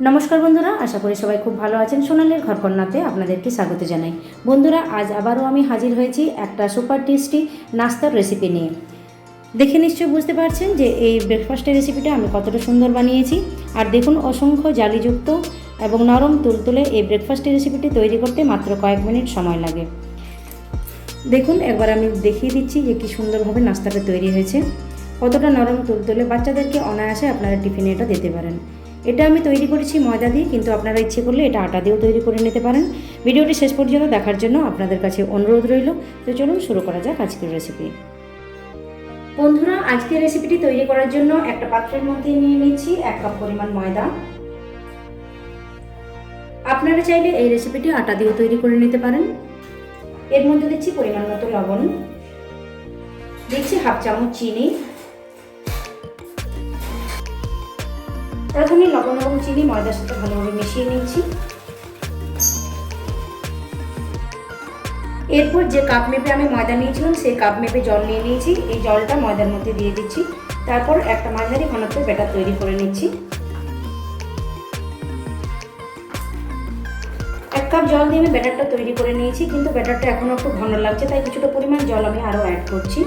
নমস্কার বন্ধুরা, আশা করি সবাই খুব ভালো আছেন। সোনালের ঘরকন্যাতে আপনাদেরকে স্বাগত জানাই। বন্ধুরা, আজ আবারও আমি হাজির হয়েছি একটা সুপার টেস্টি নাস্তার রেসিপি নিয়ে। দেখে নিশ্চয়ই বুঝতে পারছেন যে এই ব্রেকফাস্টের রেসিপিটা আমি কতটা সুন্দর বানিয়েছি। আর দেখুন, অসংখ্য জালিযুক্ত এবং নরম তুলতুলে এই ব্রেকফাস্টের রেসিপিটি তৈরি করতে মাত্র কয়েক মিনিট সময় লাগে। দেখুন, একবার আমি দেখিয়ে দিচ্ছি যে কী সুন্দরভাবে নাস্তাটা তৈরি হয়েছে। কতটা নরম তুলতুলে বাচ্চাদেরকে অনায়াসে আপনারা টিফিনে এটা দিতে পারেন। এটা আমি তৈরি করেছি ময়দা দিয়ে, কিন্তু আপনারা ইচ্ছে করলে এটা আটা দিয়েও তৈরি করে নিতে পারেন। ভিডিওটি শেষ পর্যন্ত দেখার জন্য আপনাদের কাছে অনুরোধ রইল। তো চলুন শুরু করা যাক আজকের রেসিপি বন্ধুরা, আজকের রেসিপিটি তৈরি করার জন্য একটা পাত্রের মধ্যে নিয়ে নিচ্ছি এক কাপ পরিমাণ ময়দা। আপনারা চাইলে এই রেসিপিটি আটা দিয়েও তৈরি করে নিতে পারেন। এর মধ্যে দিচ্ছি পরিমাণ মতো লবণ। দিচ্ছি হাফ চামচ চিনি। প্রথমে লবণ এবং চিনি ময়দার সাথে ভালোভাবে মিশিয়ে নিচ্ছি। এরপর যে কাপ মেপে আমি ময়দা নিয়েছিলাম, সেই কাপ মেপে জল নিয়ে নিয়েছি। এই জলটা ময়দার মধ্যে দিয়ে দিচ্ছি। তারপর একটা মাঝারি ঘনত্বের ব্যাটার তৈরি করে নিচ্ছি। এক কাপ জল দিয়ে আমি ব্যাটারটা তৈরি করে নিয়েছি, কিন্তু ব্যাটারটা এখনও একটু ঘন লাগছে, তাই কিছুটা পরিমাণ জল আমি আরও অ্যাড করছি।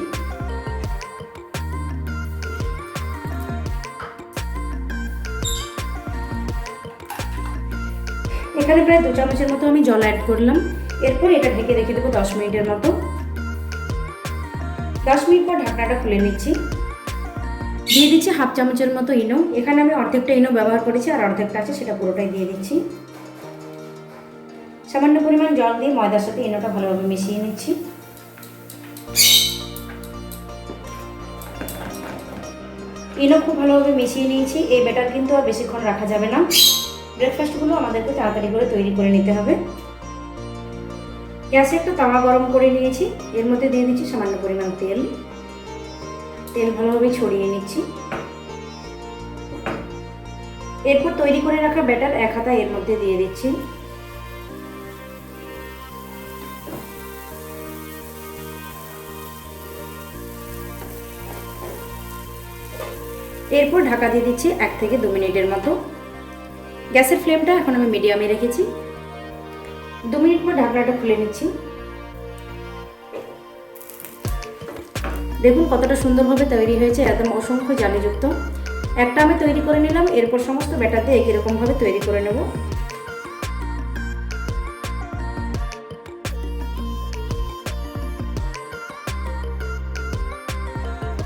এখানে প্রায় দু চামচের মতো আমি জল অ্যাড করলাম। এরপর এটা ঢেকে রেখে দেবো দশ মিনিটের মতো। দশ মিনিট পর ঢাকনাটা খুলে নিচ্ছি। দিয়ে দিচ্ছি হাফ চামচের মতো ইনো। এখানে আমি অর্ধেকটা ইনো ব্যবহার করেছি আর অর্ধেকটা আছে, সেটা পুরোটাই দিয়ে দিচ্ছি। সামান্য পরিমাণ জল দিয়ে ময়দার সাথে ইনোটা ভালোভাবে মিশিয়ে নিচ্ছি। ইনো খুব ভালোভাবে মিশিয়ে নিয়েছি, এই ব্যাটার কিন্তু আর বেশিক্ষণ রাখা যাবে না। ব্রেকফাস্টগুলো আমাদেরকে তাড়াতাড়ি করে তৈরি করে নিতে হবে। গ্যাসে একটু তাওয়া গরম করে নিয়েছি। এর মধ্যে দিয়ে দিচ্ছি সামান্য পরিমাণ তেল। তেল ভালোভাবে ছড়িয়ে নিচ্ছি। এরপর তৈরি করে রাখা ব্যাটার এক হাতা এর মধ্যে দিয়ে দিচ্ছি। এরপর ঢাকা দিয়ে দিচ্ছি এক থেকে দু মিনিটের মতো। গ্যাসের ফ্লেমটা এখন আমি মিডিয়ামে রেখেছি। দু মিনিট পর ঢাকনাটা খুলে নিচ্ছি। দেখুন কতটা সুন্দরভাবে তৈরি হয়েছে, একদম অসংখ্য জালিযুক্ত। একটা আমি তৈরি করে নিলাম, এরপর সমস্ত ব্যাটাতে একই রকমভাবে তৈরি করে নেব।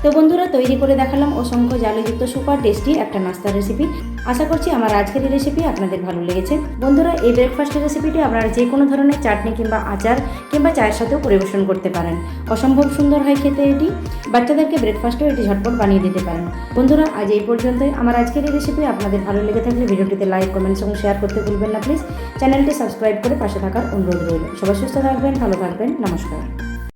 তো বন্ধুরা, তৈরি করে দেখালাম অসংখ্য জালযুক্ত সুপার টেস্টি একটা নাস্তার রেসিপি আশা করছি আমার আজকের এই রেসিপি আপনাদের ভালো লেগেছে। বন্ধুরা, এই ব্রেকফাস্টের রেসিপিটি আপনারা যে কোনো ধরনের চাটনি কিংবা আচার কিংবা চায়ের সাথেও পরিবেশন করতে পারেন। অসম্ভব সুন্দর হয় খেতে এটি। বাচ্চাদেরকে ব্রেকফাস্টেও এটি ঝটপট বানিয়ে দিতে পারেন। বন্ধুরা, আজ এই পর্যন্তই। আমার আজকের এই রেসিপি আপনাদের ভালো লেগে থাকলে ভিডিওটিতে লাইক কমেন্টস এবং শেয়ার করতে ভুলবেন না প্লিজ চ্যানেলটি সাবস্ক্রাইব করে পাশে থাকার অনুরোধ রইল। সবাই সুস্থ থাকবেন, ভালো থাকবেন। নমস্কার।